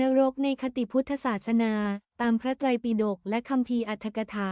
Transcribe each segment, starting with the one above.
นรกในคติพุทธศาสนา ตามพระไตรปิฎกและคัมภีร์อัตถกถา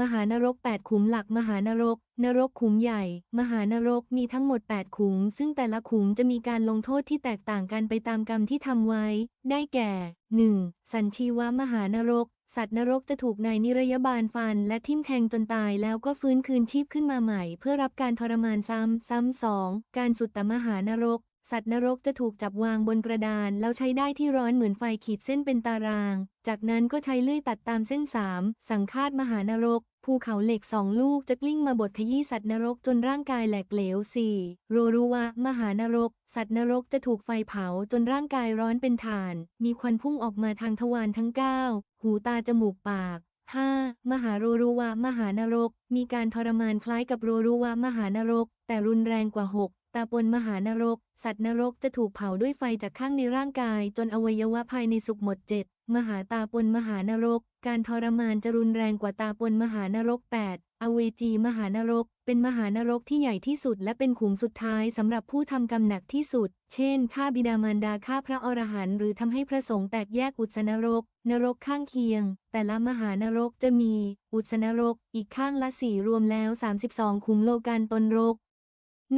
มหานรก 8 ขุมหลักมหานรก นรกขุมใหญ่ มหานรกมีทั้งหมด 8 ขุม ซึ่งแต่ละขุมจะมีการลงโทษที่แตกต่างกันไปตามกรรมที่ทำไว้ ได้แก่ 1. สัญชีวมหานรก สัตว์นรกจะถูกนายนิรยบาลฟัน และทิ่มแทงจนตายแล้วก็ฟื้นคืนชีพขึ้นมาใหม่ เพื่อรับการทรมานซ้ำซ้ำสองการสุตตมหานรก สัตว์นรกจะถูกจับวางบนกระดาน แล้วใช้ได้ที่ร้อนเหมือนไฟขีดเส้นเป็นตาราง จากนั้นก็ใช้เลื่อยตัดตามเส้นสามสังคาตมหานรก ภูเขาเหล็กสองลูกจะกลิ้งมาบดขยี้สัตว์นรกจนร่างกายแหลกเหลวสี่โรรุวะ มหานรก สัตว์นรกจะถูกไฟเผาจนร่างกายร้อนเป็นถ่าน มีควันพุ่งออกมาทางทวารทั้ง9หูตาจมูกปาก 5. มหาโรรุวะ มหานรก มีการทรมานคล้ายกับโรรุวะ มหานรก แต่รุนแรงกว่า 6 ตาปนมหานรก สัตว์นรกจะถูกเผาด้วยไฟจากข้างในร่างกาย จนอวัยวะภายในสุกหมดเจ็ดมหาตาปนมหานรก การทรมานจะรุนแรงกว่าตาปนมหานรก 8 อเวจีมหานรก เป็นมหานรกที่ใหญ่ที่สุดและเป็นขุมสุดท้ายสำหรับผู้ทำกรรมหนักที่สุด เช่นฆ่าบิดามารดาฆ่าพระอรหันต์หรือทำให้พระสงฆ์แตกแยกอุศนรก นรกข้างเคียง แต่ละมหานรกจะมี อุศนรก อีกข้างละสี่รวมแล้ว 32ขุมโลกันตนรก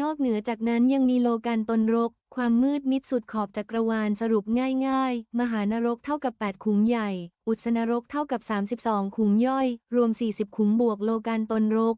นอกเหนือจากนั้นยังมีโลกันตนรก ความมืดมิดสุดขอบจักรวาลสรุปง่ายๆ มหานรกเท่ากับ 8 ขุมใหญ่ อุศนรกเท่ากับ 32 ขุมย่อย รวม 40 ขุมบวกโลกันตนรก